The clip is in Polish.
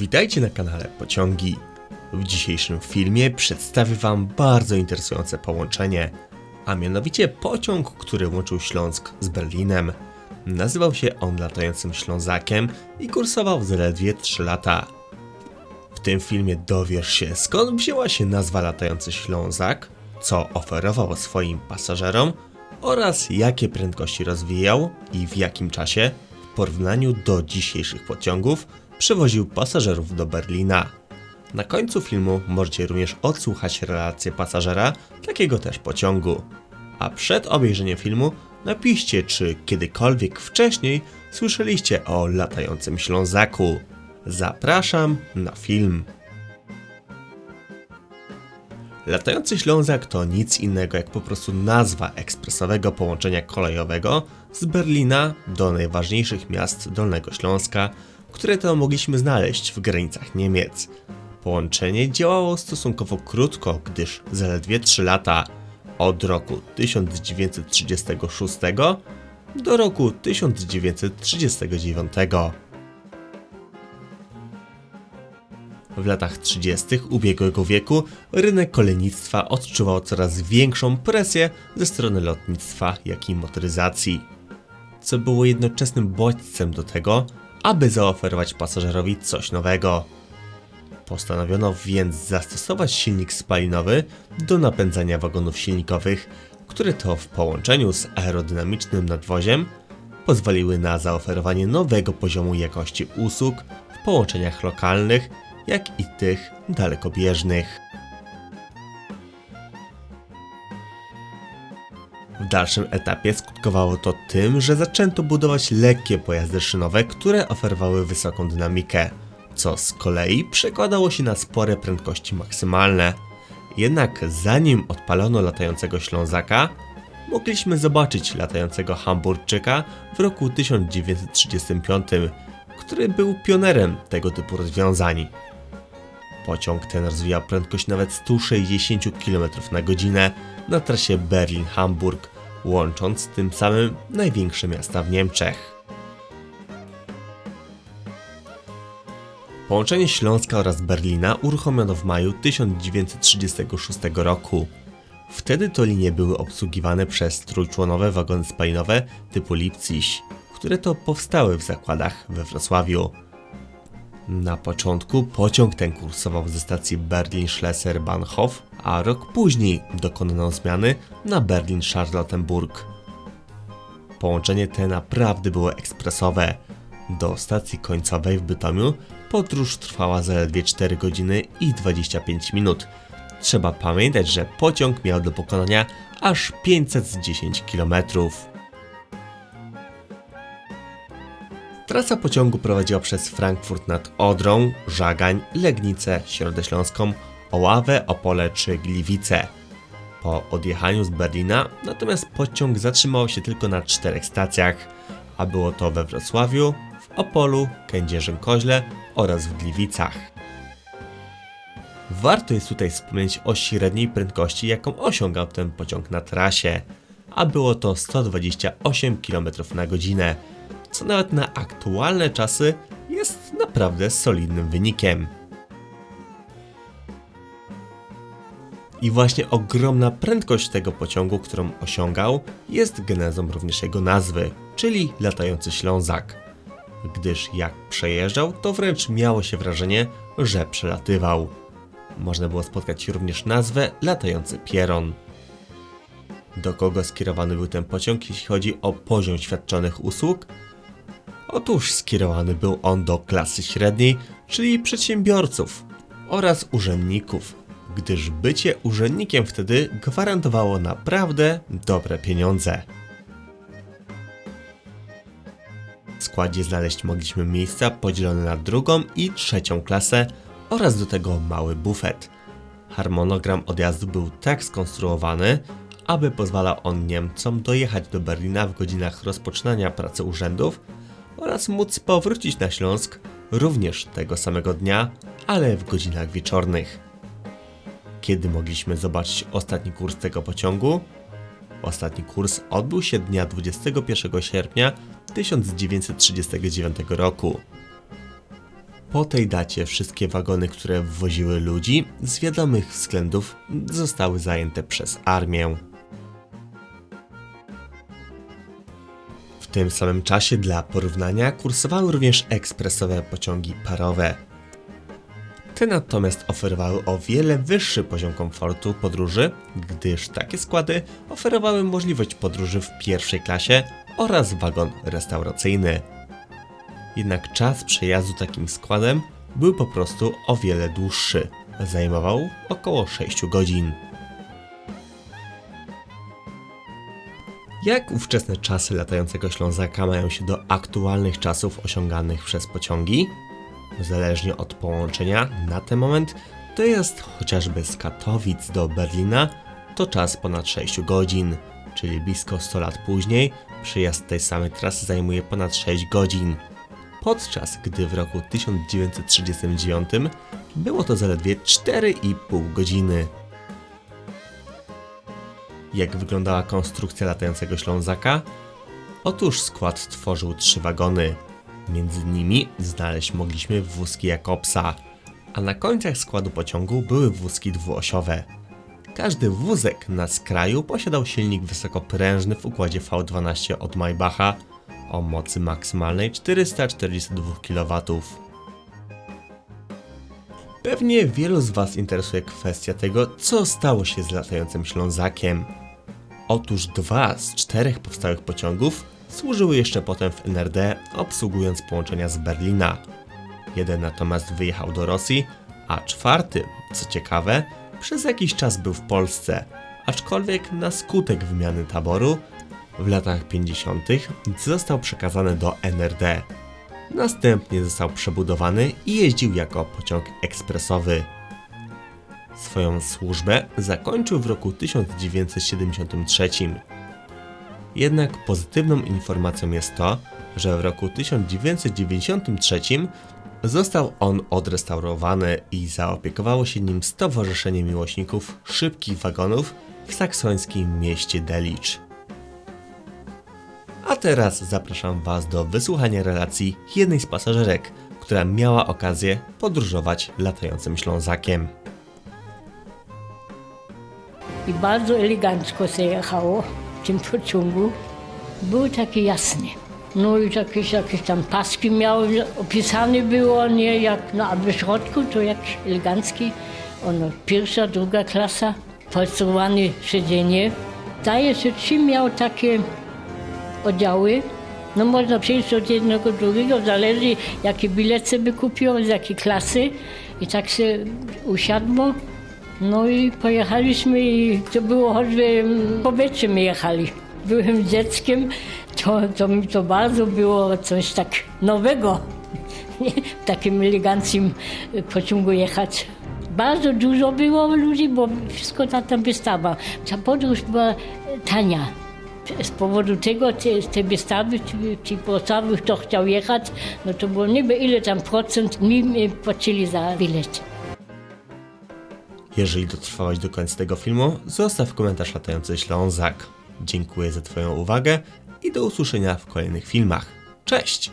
Witajcie na kanale Pociągi. W dzisiejszym filmie przedstawię Wam bardzo interesujące połączenie, a mianowicie pociąg, który łączył Śląsk z Berlinem. Nazywał się on latającym Ślązakiem i kursował zaledwie 3 lata. W tym filmie dowiesz się skąd wzięła się nazwa latający Ślązak, co oferował swoim pasażerom oraz jakie prędkości rozwijał i w jakim czasie w porównaniu do dzisiejszych pociągów przewoził pasażerów do Berlina. Na końcu filmu możecie również odsłuchać relację pasażera takiego też pociągu. A przed obejrzeniem filmu napiszcie, czy kiedykolwiek wcześniej słyszeliście o latającym Ślązaku. Zapraszam na film. Latający Ślązak to nic innego jak po prostu nazwa ekspresowego połączenia kolejowego z Berlina do najważniejszych miast Dolnego Śląska, które to mogliśmy znaleźć w granicach Niemiec. Połączenie działało stosunkowo krótko, gdyż zaledwie 3 lata od roku 1936 do roku 1939. W latach 30. ubiegłego wieku rynek kolejnictwa odczuwał coraz większą presję ze strony lotnictwa, jak i motoryzacji, co było jednoczesnym bodźcem do tego, aby zaoferować pasażerowi coś nowego. Postanowiono więc zastosować silnik spalinowy do napędzania wagonów silnikowych, które to w połączeniu z aerodynamicznym nadwoziem pozwoliły na zaoferowanie nowego poziomu jakości usług w połączeniach lokalnych, jak i tych dalekobieżnych. W dalszym etapie skutkowało to tym, że zaczęto budować lekkie pojazdy szynowe, które oferowały wysoką dynamikę, co z kolei przekładało się na spore prędkości maksymalne. Jednak zanim odpalono latającego Ślązaka, mogliśmy zobaczyć latającego Hamburczyka w roku 1935, który był pionerem tego typu rozwiązań. Pociąg ten rozwijał prędkość nawet 160 km na godzinę na trasie Berlin-Hamburg, łącząc tym samym największe miasta w Niemczech. Połączenie Śląska oraz Berlina uruchomiono w maju 1936 roku. Wtedy to linie były obsługiwane przez trójczłonowe wagony spalinowe typu Leipzig, które to powstały w zakładach we Wrocławiu. Na początku pociąg ten kursował ze stacji Berlin-Schlesser-Bahnhof, a rok później dokonano zmiany na Berlin-Charlottenburg. Połączenie te naprawdę było ekspresowe. Do stacji końcowej w Bytomiu podróż trwała zaledwie 4 godziny i 25 minut. Trzeba pamiętać, że pociąg miał do pokonania aż 510 kilometrów. Trasa pociągu prowadziła przez Frankfurt nad Odrą, Żagań, Legnicę, Środośląską, Oławę, Opole czy Gliwice. Po odjechaniu z Berlina natomiast pociąg zatrzymał się tylko na czterech stacjach, a było to we Wrocławiu, w Opolu, Kędzierzym Koźle oraz w Gliwicach. Warto jest tutaj wspomnieć o średniej prędkości, jaką osiągał ten pociąg na trasie, a było to 128 km na godzinę, co nawet na aktualne czasy jest naprawdę solidnym wynikiem. I właśnie ogromna prędkość tego pociągu, którą osiągał, jest genezą również jego nazwy, czyli latający Ślązak. Gdyż jak przejeżdżał, to wręcz miało się wrażenie, że przelatywał. Można było spotkać również nazwę latający pieron. Do kogo skierowany był ten pociąg, jeśli chodzi o poziom świadczonych usług? Otóż skierowany był on do klasy średniej, czyli przedsiębiorców oraz urzędników, gdyż bycie urzędnikiem wtedy gwarantowało naprawdę dobre pieniądze. W składzie znaleźć mogliśmy miejsca podzielone na drugą i trzecią klasę oraz do tego mały bufet. Harmonogram odjazdu był tak skonstruowany, aby pozwalał on Niemcom dojechać do Berlina w godzinach rozpoczynania pracy urzędów oraz móc powrócić na Śląsk również tego samego dnia, ale w godzinach wieczornych. Kiedy mogliśmy zobaczyć ostatni kurs tego pociągu? Ostatni kurs odbył się dnia 21 sierpnia 1939 roku. Po tej dacie wszystkie wagony, które wwoziły ludzi, z wiadomych względów zostały zajęte przez armię. W tym samym czasie dla porównania kursowały również ekspresowe pociągi parowe. Te natomiast oferowały o wiele wyższy poziom komfortu podróży, gdyż takie składy oferowały możliwość podróży w pierwszej klasie oraz wagon restauracyjny. Jednak czas przejazdu takim składem był po prostu o wiele dłuższy. Zajmował około 6 godzin. Jak ówczesne czasy latającego Ślązaka mają się do aktualnych czasów osiąganych przez pociągi? Zależnie od połączenia, na ten moment to jest chociażby z Katowic do Berlina to czas ponad 6 godzin, czyli blisko 100 lat później przyjazd tej samej trasy zajmuje ponad 6 godzin. Podczas gdy w roku 1939 było to zaledwie 4,5 godziny. Jak wyglądała konstrukcja latającego Ślązaka? Otóż skład tworzył trzy wagony. Między nimi znaleźć mogliśmy wózki Jakobsa, a na końcach składu pociągu były wózki dwuosiowe. Każdy wózek na skraju posiadał silnik wysokoprężny w układzie V12 od Maybacha o mocy maksymalnej 442 kW. Pewnie wielu z Was interesuje kwestia tego, co stało się z latającym Ślązakiem. Otóż dwa z czterech powstałych pociągów służyły jeszcze potem w NRD, obsługując połączenia z Berlina. Jeden natomiast wyjechał do Rosji, a czwarty, co ciekawe, przez jakiś czas był w Polsce, aczkolwiek na skutek wymiany taboru w latach 50. został przekazany do NRD. Następnie został przebudowany i jeździł jako pociąg ekspresowy. Swoją służbę zakończył w roku 1973. Jednak pozytywną informacją jest to, że w roku 1993 został on odrestaurowany i zaopiekowało się nim Stowarzyszenie Miłośników Szybkich Wagonów w saksońskim mieście Delicz. Teraz zapraszam Was do wysłuchania relacji jednej z pasażerek, która miała okazję podróżować latającym Ślązakiem. I bardzo elegancko się jechało w tym pociągu. Był taki jasny. No i jakieś, jakieś tam paski miał, opisane było, nie jak, no a w środku to jak elegancki. Ono, pierwsza, druga klasa, polstrowane siedzenie. Zdaje się, czy miał takie oddziały. No można przejść od jednego do drugiego, zależy jakie bilet sobie kupił, z jakiej klasy. I tak się usiadło. No i pojechaliśmy i to było choćby mm, powietrzem jechali. Byłem dzieckiem, to, to mi to bardzo było coś tak nowego. W takim eleganckim pociągu jechać. Bardzo dużo było ludzi, bo wszystko na tam wystawa. Ta podróż była tania. Z powodu tego te, te wystawy, ci, ci podstawy, kto chciał jechać, no to było niby ile tam procent mi płacili za bilet. Jeżeli dotrwałeś do końca tego filmu, zostaw komentarz latający Ślązak. Dziękuję za Twoją uwagę i do usłyszenia w kolejnych filmach. Cześć!